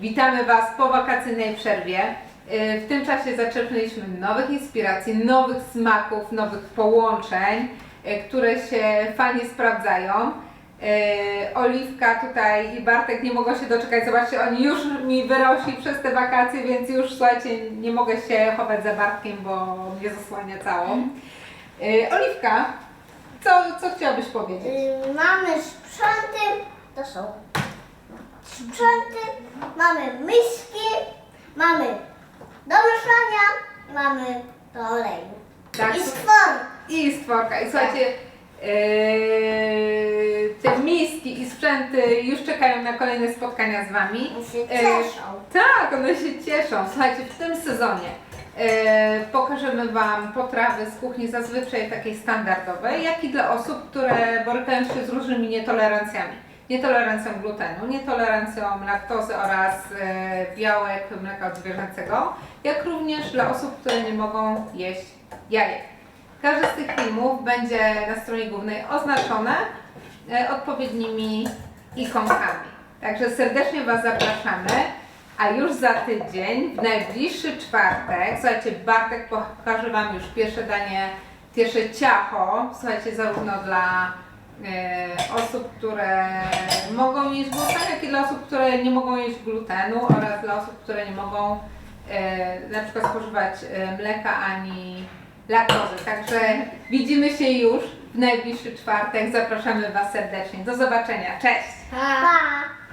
Witamy Was po wakacyjnej przerwie. Y, W tym czasie zaczerpnęliśmy nowych inspiracji, nowych smaków, nowych połączeń, y, które się fajnie sprawdzają. Y, Oliwka tutaj i Bartek nie mogą się doczekać. Zobaczcie, oni już mi wyrośli przez te wakacje, więc już słuchajcie, nie mogę się chować za Bartkiem, bo mnie zasłania całą. Oliwka, co, co chciałabyś powiedzieć? Mamy sprzęty, to są sprzęty, mamy miski, mamy do mieszania, mamy do oleju. Tak, I stwór. I stworka. I słuchajcie, yy, te miski i sprzęty już czekają na kolejne spotkania z Wami. I się Yy, cieszą. tak, one się cieszą. Słuchajcie, w tym sezonie e, pokażemy Wam potrawy z kuchni zazwyczaj takiej standardowej, jak i dla osób, które borykają się z różnymi nietolerancjami. Nietolerancją glutenu, nietolerancją laktozy oraz e, białek mleka zwierzęcego, jak również dla osób, które nie mogą jeść jajek. Każdy z tych filmów będzie na stronie głównej oznaczone e, odpowiednimi ikonkami. Także serdecznie Was zapraszamy. A już za tydzień, w najbliższy czwartek, słuchajcie, Bartek pokaże Wam już pierwsze danie, pierwsze ciacho, słuchajcie, zarówno dla osób, które mogą jeść gluten, jak i dla osób, które nie mogą jeść glutenu oraz dla osób, które nie mogą e, na przykład spożywać e, mleka ani laktozy. Także widzimy się już w najbliższy czwartek. Zapraszamy Was serdecznie. Do zobaczenia. Cześć! Pa!